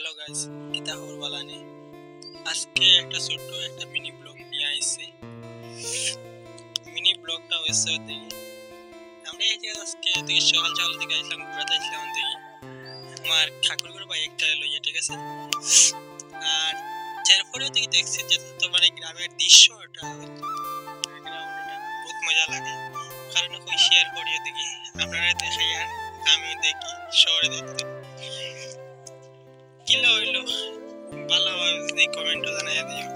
Hello guys খবর বালা আজকে একটা ছোট্ট একটা মিনি ব্লগ নিয়ে আইছি। মিনি ব্লগটা হয়েছে দেখি আমরা এই যে আজকে দেখি সকাল সকাল থেকে আসলাম ঘুরাতে আসলাম দেখি আমার ঠাকুরগুলো বাইকটা লইয়া ঠিক আছে? আর এরপরে দেখি দেখছি যে তো মানে গ্রামের দৃশ্য ওটা, বহুত মজা লাগে। কারণ ওই শেয়ার করিয়ে দেখি আপনারা দেখাই আর আমি দেখি, শহরে দেখতে কিলো হইল? ভালো যদি কমেন্টও জানাই দিও।